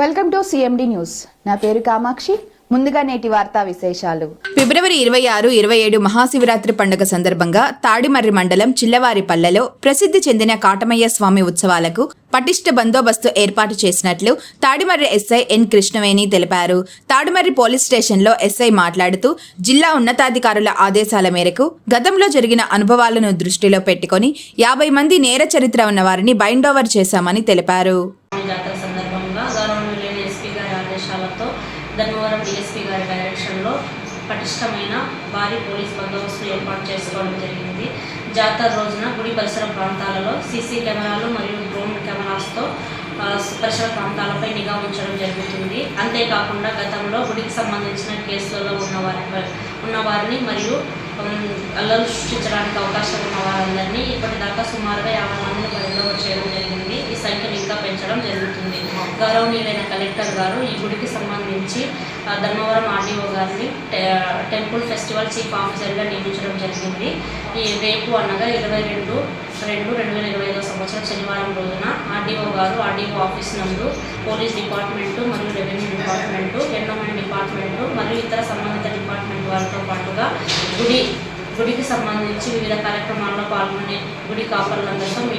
Welcome to CMD news. నా పేరు కామాక్షి. ముందుగా నేటి వార్తా విశేషాలు. ఫిబ్రవరి ఇరవై ఆరు ఇరవై ఏడు మహాశివరాత్రి పండుగ సందర్భంగా తాడిమర్రి మండలం చిల్లవారిపల్లెలో ప్రసిద్ధి చెందిన కాటమయ్య స్వామి ఉత్సవాలకు పటిష్ట బందోబస్తు ఏర్పాటు చేసినట్లు తాడిమర్రి ఎస్ఐ ఎన్ కృష్ణవేణి తెలిపారు. తాడిమర్రి పోలీస్ స్టేషన్లో ఎస్ఐ మాట్లాడుతూ జిల్లా ఉన్నతాధికారుల ఆదేశాల మేరకు గతంలో జరిగిన అనుభవాలను దృష్టిలో పెట్టుకొని యాభై మంది నేర చరిత్ర ఉన్న వారిని బైండోవర్ చేశామని తెలిపారు స్వామి జాతర సందర్భంగా గౌరవనీయులైన ఎస్పీ గారి ఆదేశాలతో ధర్మవరం డిఎస్పీ గారి డైరెక్షన్లో పటిష్టమైన భారీ పోలీస్ బందోబస్తు ఏర్పాటు చేసుకోవడం జరిగింది. జాతర రోజున గుడి పరిసర ప్రాంతాలలో సీసీ కెమెరాలు మరియు డ్రోన్ కెమెరాస్తో పరిసర ప్రాంతాలపై నిఘా ఉంచడం జరుగుతుంది. అంతేకాకుండా గతంలో గుడికి సంబంధించిన కేసులలో ఉన్నవారి ఉన్నవారిని మరియు అల్లలు సృష్టించడానికి అవకాశం ఉన్న వారందరినీ ఇప్పటిదాకా సుమారుగా యాభై మందిని పరిధిలో చేయడం జరిగింది ఈ సంఖ్యను ఇంకా పెంచడం జరుగుతుంది గౌరవనీయులైన కలెక్టర్ గారు ఈ గుడికి సంబంధించి ధర్మవరం ఆర్డీఓ గారిని టె- టెంపుల్ ఫెస్టివల్ చీఫ్ ఆఫీసర్గా నియమించడం జరిగింది. ఈ రేపు అనగా ఇరవై రెండు రెండు రెండు వేల ఇరవై ఐదో సంవత్సరం శనివారం రోజున ఆర్డీఓ గారు ఆర్డీఓ ఆఫీస్ నందు పోలీస్ డిపార్ట్మెంటు మరియు రెవెన్యూ డిపార్ట్మెంటు ఎండోమెంట్ డిపార్ట్మెంటు మరియు ఇతర సంబంధిత డిపార్ట్మెంట్ వారితో పాటుగా గుడి గుడికి సంబంధించి వివిధ కార్యక్రమాల్లో పాల్గొనే గుడి కాపర్లందరితో మీ